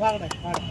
വാങ്ങണേ വാങ്ങണേ.